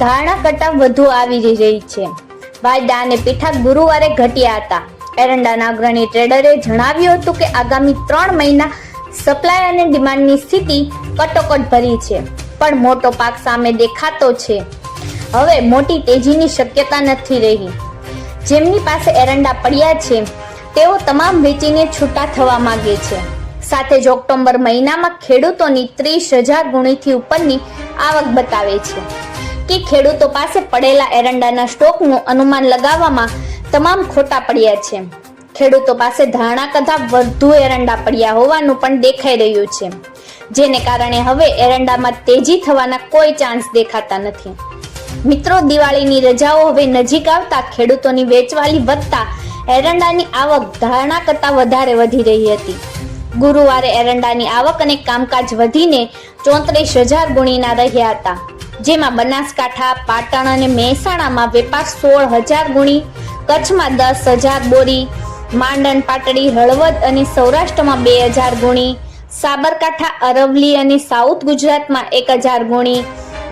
ધારણા કરતાં વધુ આવી રહી છે. વાયદા અને પીઠા ગુરુવારે ઘટ્યા હતા. એરંડાના અગ્રણી ટ્રેડરે જણાવ્યું હતું કે આગામી ત્રણ મહિના સપ્લાય અને ડિમાન્ડની સ્થિતિ કટોકટ ભરી છે, પણ મોટો પાક સામે દેખાતો છે. હવે મોટી તેજીની શક્યતા નથી રહી. જેમની પાસે એરંડા પડ્યા છે, તેઓ તમામ વેચીને છૂટા થવા માગે છે. સાથે જ ઓક્ટોબર મહિનામાં ખેડૂતોની ત્રીસ હજાર ગુણીથી ઉપરની આવક બતાવે છે. કે ખેડૂતો પાસે પડેલા એરંડાના સ્ટોકનું અનુમાન લગાવવામાં તમામ ખોટા પડ્યા છે. ખેડૂતો પાસે ધારણા કરતાં વધુ એરંડા પડ્યા હોવાનું પણ દેખાઈ રહ્યું છે. જેને કારણે હવે એરંડામાં તેજી થવાના કોઈ ચાન્સ દેખાતા નથી. મિત્રો, દિવાળીની રજાઓ હવે નજીક આવતા ખેડૂતોની વેચવાલી વધતા એરંડાની આવક ધારણા કરતાં વધારે વધી રહી હતી. ગુરુવારે એરંડાની આવક અને કામકાજ વધીને ચોત્રીસ હજાર ગુણીના રહ્યા હતા. જેમાં બનાસકાંઠા, પાટણ અને મહેસાણામાં વેપાર સોળ હજાર ગુણી, કચ્છમાં દસ હજાર બોરી માંડણ પાટડી, હળવદ અને સૌરાષ્ટ્રમાં બે હજાર ગુણી, સાબરકાંઠા અરવલી અને સાઉથ ગુજરાતમાં એક હજાર ગુણી,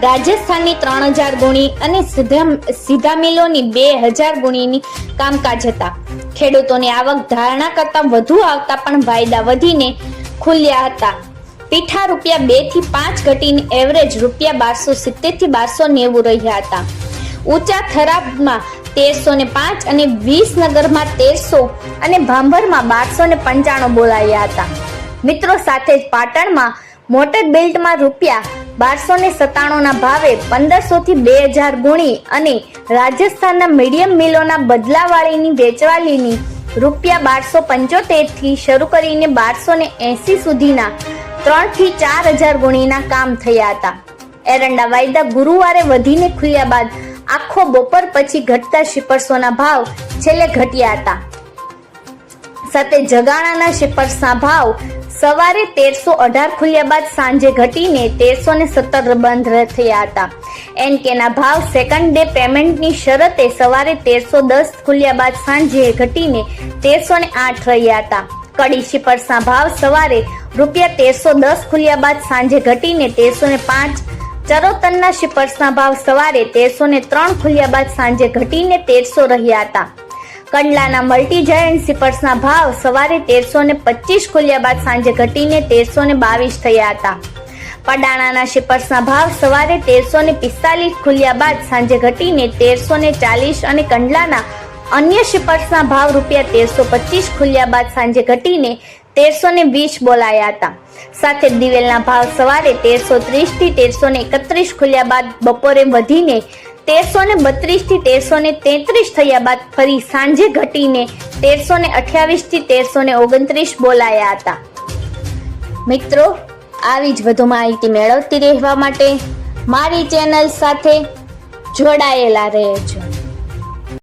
રાજસ્થાનની ત્રણ હજાર ગુણી અને સીધા મિલોની બે હજાર ગુણીની કામકાજ હતા. ખેડૂતોની આવક ધારણા કરતાં વધુ આવતા પણ વાયદા વધીને ખુલ્યા હતા. પીઠા રૂપિયા બેથી પાંચ ઘટીને એવરેજ રૂપિયા બારસો સિત્તેરથી બારસો નેવું રહ્યા હતા. ઊંચા થરાબમાં તેરસો ને પાંચ અને વિસનગરમાં તેરસો અને ભાંભરમાં બારસો ને પંચાણું બોલાયા હતા. મિત્રો સાથે જ પાટણમાં મોટર બિલ્ટમાં રૂપિયા બારસો ને સત્તાણુંના ભાવે પંદરસો થી બે હજાર ગુણી અને રાજસ્થાનના મીડિયમ મિલોના બદલાવાળીની વેચવાલીની રૂપિયા બારસો પંચોતેરથી શરૂ કરીને બારસો ને એસી સુધીના ત્રણથી ચાર હજાર ગુણીના કામ થયા હતા. એરંડા વાયદા ગુરુવારે વધીને ખુલ્યા બાદ આખો બપોર પછી ઘટતા શિપર્સોના ભાવ છેલ્લે ઘટ્યા હતા. સાથે જગાણાના શિપર્સના ભાવ સવારે તેરસો અઢાર ખુલ્યા બાદ સાંજે ઘટીને તેરસો ને સત્તર બંધ થયા હતા. એનકેના ભાવ સેકન્ડ ડે પેમેન્ટની શરતે સવારે તેરસો દસ ખુલ્યા બાદ સાંજે ઘટીને તેરસો ને આઠ રહ્યા હતા. કડી શિપર્સના ભાવ સવારે રૂપિયા તેરસો દસ ખુલ્યા બાદ સાંજે ઘટીને તેરસો ને પાંચ. ચરોતરના શિપર્સના ભાવ સવારે તેરસો ને ત્રણ ખુલ્યા બાદ સાંજે ઘટીને તેરસો રહ્યા હતા. કંડલાના મલ્ટી જાયન્ટ સિપર્સના ભાવ સવારે તેરસો ને પચીસ ખુલ્યા બાદ સાંજે ઘટીને તેરસો ને બાવીસ થયા હતા. પડાણાના શિપર્સના ભાવ સવારે તેરસો ને પિસ્તાલીસ ખુલ્યા બાદ સાંજે ઘટીને તેરસો ને ચાલીસ અને કંડલાના અન્ય શિપર્સના ભાવ રૂપિયા તેરસો પચીસ ખુલ્યા બાદ સાંજે ઘટીને તેરસો ને વીસ બોલાયા હતા. સાથે દિવેલના ભાવ સવારે તેરસો ત્રીસથી તેરસો ને એકત્રીસ ખુલ્યા બાદ બપોરે વધીને તેરસો ને બત્રીસથી તેરસો ને તેત્રીસ થયા બાદ ફરી સાંજે ઘટીને તેરસો ને અઠ્યાવીસથી તેરસો ને ઓગણત્રીસ બોલાયા હતા. મિત્રો, આવી જ વધુ માહિતી મેળવતી રહેવા માટે મારી ચેનલ સાથે જોડાયેલા રહેજો.